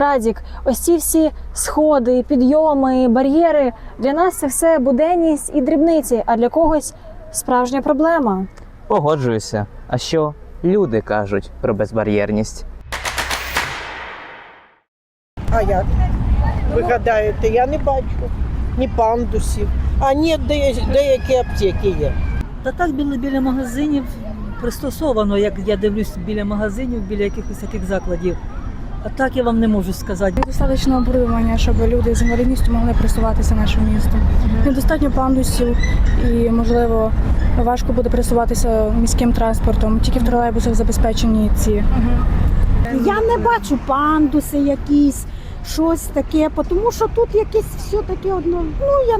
Радік, ось ці всі сходи, підйоми, бар'єри для нас це все буденність і дрібниці, а для когось справжня проблема. Погоджуюся. А що люди кажуть про безбар'єрність? А як? Ви гадаєте, я не бачу ні пандусів, а ні, де, деякі аптеки є. Та так біля, біля магазинів пристосовано, як я дивлюсь біля магазинів, біля якихось таких закладів. А так я вам не можу сказати. Достатньо оборудовання, щоб люди з інвалідністю могли пресуватися нашим містом. Недостатньо пандусів і, можливо, важко буде пересуватися міським транспортом. Тільки в тролейбусах забезпечені ці. Я не бачу пандуси якісь, щось таке, тому що тут якесь все таке одно. Ну я,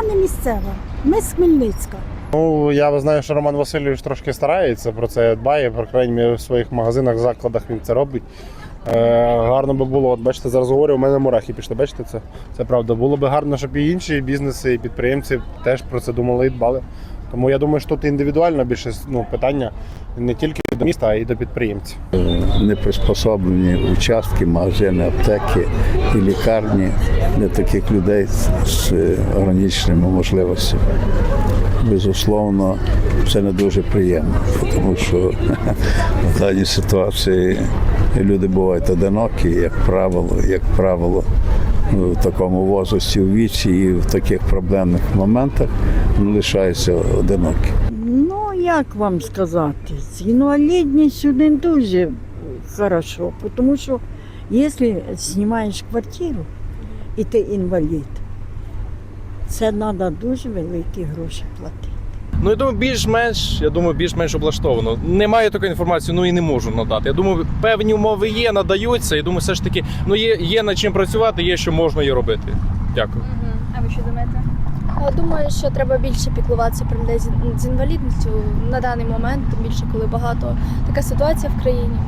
я не місцева. Ми з Хмельницька. Ну, я знаю, що Роман Васильович трошки старається про це дбає, по крайній мірі в своїх магазинах, закладах він це робить. Е, гарно би було, от бачите, зараз говорю, у мене мурахи пішли, бачите, це, це правда. Було би гарно, щоб і інші бізнеси, і підприємці теж про це думали і дбали. Тому я думаю, що тут індивідуально більше ну, питання не тільки до міста, а й до підприємців. не приспособлені участки, магазини, аптеки і лікарні для таких людей з- ограниченими можливостями. Безусловно, це не дуже приємно, тому що в даній ситуації люди бувають одинокі, як правило, як правило, в такому возрасті у віці і в таких проблемних моментах лишаються одинокі. Ну, як вам сказати, з інвалідністю не дуже хорошо, тому що якщо знімаєш квартиру і ти інвалід, це треба дуже великі гроші платити. Ну, я думаю, більш-менш, я думаю, більш-менш облаштовано. Немає такої інформації, ну і не можу надати. Я думаю, певні умови є, надаються. Я думаю, все ж таки, ну є, є над чим працювати, є що можна і робити. Дякую. А ви що думаєте? Думаю, що треба більше піклуватися про людей з інвалідністю на даний момент, тим більше коли багато така ситуація в країні.